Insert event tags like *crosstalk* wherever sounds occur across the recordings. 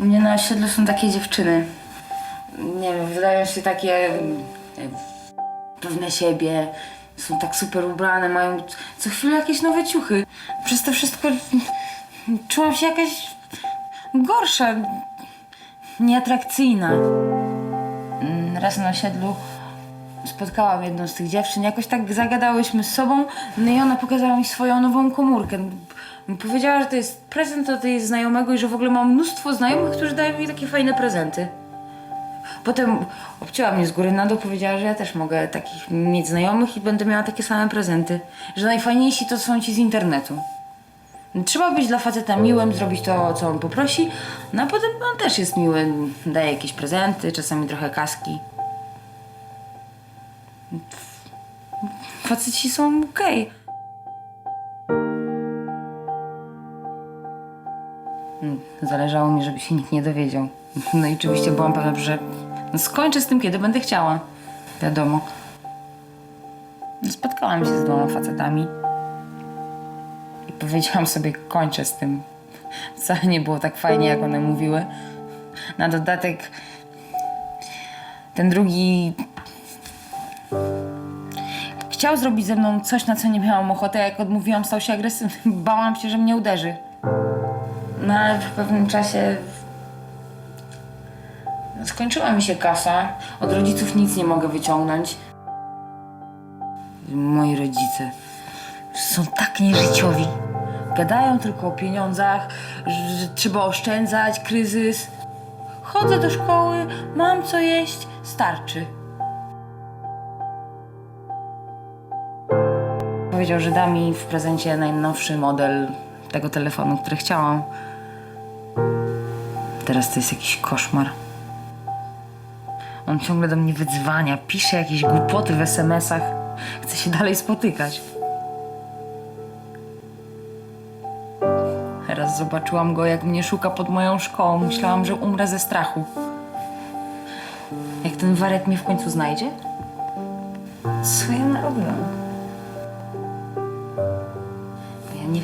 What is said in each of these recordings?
U mnie na osiedlu są takie dziewczyny. Nie wiem, wydają się takie pewne siebie. Są tak super ubrane, mają co chwilę jakieś nowe ciuchy. Przez to wszystko czułam się jakaś gorsza, nieatrakcyjna. Mm, Raz na osiedlu spotkałam jedną z tych dziewczyn, jakoś tak zagadałyśmy z sobą, no i ona pokazała mi swoją nową komórkę. Powiedziała, że to jest prezent od jej znajomego i że w ogóle ma mnóstwo znajomych, którzy dają mi takie fajne prezenty. Potem obcięła mnie z góry na dół, powiedziała, że ja też mogę takich mieć znajomych i będę miała takie same prezenty. Że najfajniejsi to są ci z internetu. Trzeba być dla faceta miłym, zrobić to, co on poprosi, no a potem on też jest miły, daje jakieś prezenty, czasami trochę kaski. Faceci są okej. Mm, Zależało mi, żeby się nikt nie dowiedział. No i oczywiście byłam pewna, że no skończę z tym, kiedy będę chciała. Wiadomo. Spotkałam się z dwoma facetami i powiedziałam sobie, kończę z tym. Wcale nie było tak fajnie, jak one mówiły. Na dodatek ten drugi chciał zrobić ze mną coś, na co nie miałam ochoty, a jak odmówiłam, stał się agresywny. *laughs* Bałam się, że mnie uderzy. No ale w pewnym czasie skończyła mi się kasa. Od rodziców nic nie mogę wyciągnąć. Moi rodzice są tak nieżyciowi. Gadają tylko o pieniądzach, że trzeba oszczędzać, kryzys. Chodzę do szkoły, mam co jeść, starczy. Powiedział, że da mi w prezencie najnowszy model tego telefonu, który chciałam. Teraz to jest jakiś koszmar. On ciągle do mnie wydzwania, pisze jakieś głupoty w SMS-ach. Chce się dalej spotykać. Raz zobaczyłam go, jak mnie szuka pod moją szkołą. Myślałam, że umrę ze strachu. Jak ten warek mnie w końcu znajdzie? Co ja narobiłam?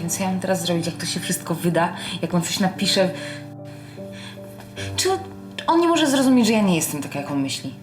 Co ja mam teraz zrobić, jak to się wszystko wyda, jak on coś napisze. Czy on nie może zrozumieć, że ja nie jestem taka, jak on myśli?